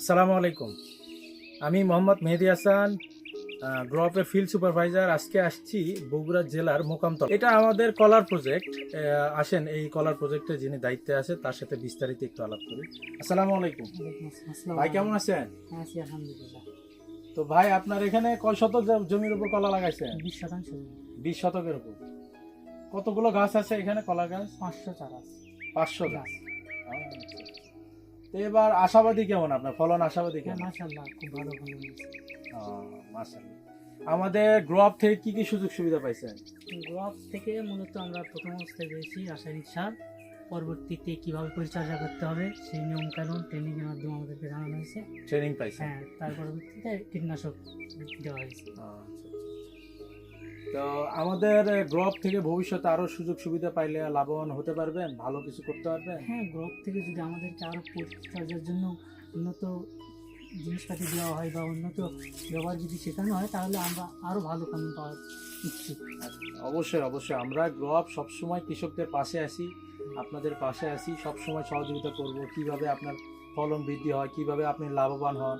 আসসালামু আলাইকুম। আমি মোহাম্মদ মেহেদি হাসান গ্রপের ফিল্ড সুপারভাইজার আজকে আসছি বগুড়া জেলার মোকামতল। এটা আমাদের কলার প্রজেক্ট আসেন এই কলার প্রজেক্টে যিনি দায়িত্বে আছে তার সাথে বিস্তারিত একটু আলাপ করি। আসসালামু আলাইকুম। ভাই কেমন আছেন? আলহামদুলিল্লাহ তো ভাই আপনার এখানে কয় শতক জমির উপর কলা লাগাইছেন? বিশ শতাংশ বিশ শতকের উপর। কতগুলো গাছ আছে এখানে কলা গাছ? পাঁচশো চারা আছে। পাঁচশো গাছ। তো এবার আশাবাদী কেমন আপনার? ফলন আশাবাদী কেমন? মাশাল্লাহ খুব ভালো ফলন হয়েছে। মাসাল্লাহ আমাদের গ্রোআপ থেকে কি কি সুযোগ সুবিধা পাইছেন? গোয়াপ থেকে মূলত আমরা প্রথম অবস্থায় পেয়েছি রাসায়নিক সার। পরবর্তীতে কীভাবে পরিচর্যা করতে হবে সেই নিয়ম কানুন ট্রেনিং এর মাধ্যমে আমাদেরকে জানানো হয়েছে। ট্রেনিং পাইছেন? হ্যাঁ তার পরবর্তীতে কীটনাশক দেওয়া হয়েছে। আচ্ছা, আচ্ছা। তো আমাদের গ্রোআপ থেকে ভবিষ্যতে আরও সুযোগ সুবিধা পাইলে লাভবান হতে পারবেন ভালো কিছু করতে পারবেন। হ্যাঁ গোয়াপ থেকে যদি আমাদেরকে আরও পরিচর্যার জন্য উন্নত জিনিসপাতি দেওয়া হয় বা উন্নত ব্যবহার যদি শেখানো হয় তাহলে আমরা আরও ভালো কানুন পাওয়ার ইচ্ছুক অবশ্যই অবশ্যই। আমরা গ্রোআপ সবসময় কৃষকদের পাশে আসি আপনাদের পাশে আসি সবসময় সহযোগিতা করব কীভাবে আপনার ফলন বৃদ্ধি হয় কীভাবে আপনি লাভবান হন।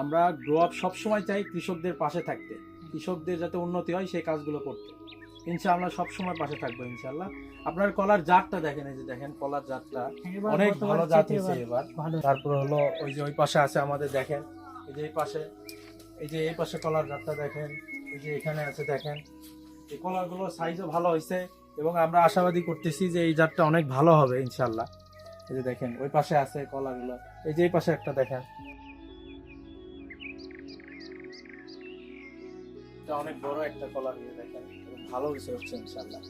আমরা গ্রোআপ সবসময় চাই কৃষকদের পাশে থাকতে। কৃষকদের যাতে উন্নতি হয় সেই কাজগুলো করতে। ইনশাআল্লাহ সবসময় পাশে থাকব ইনশাআল্লাহ। আপনার কলার জাতটা দেখেন এই যে দেখেন কলার জাতটা। অনেক ভালো জাত হয়েছে এবার তারপর হলো ওই যে ওই পাশে আছে আমাদের দেখেন। এই যে এই পাশে এই যে এই পাশে কলার জাতটা দেখেন। এই যে এখানে আছে দেখেন। এই কলারগুলো সাইজও ভালো হয়েছে এবং আমরা আশাবাদী করতেছি যে এই জাতটা অনেক ভালো হবে ইনশাল্লাহ এই যে দেখেন ওই পাশে আছে কলাগুলো। এই যে এই পাশে একটা দেখেন। এটা অনেক বড় একটা কলার নিয়ে দেখেন ভালো কিছু হচ্ছে ইনশাল্লাহ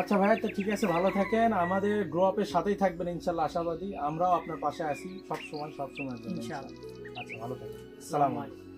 আচ্ছা ভাই তো ঠিক আছে ভালো থাকেন। আমাদের গ্রো আপের সাথেই থাকবেন ইনশাল্লাহ আশাবাদী। আমরাও আপনার পাশে আছি সব সময় সব সময় ইনশাআল্লাহ। আচ্ছা ভালো থাকেন। সালাম আলাইকুম।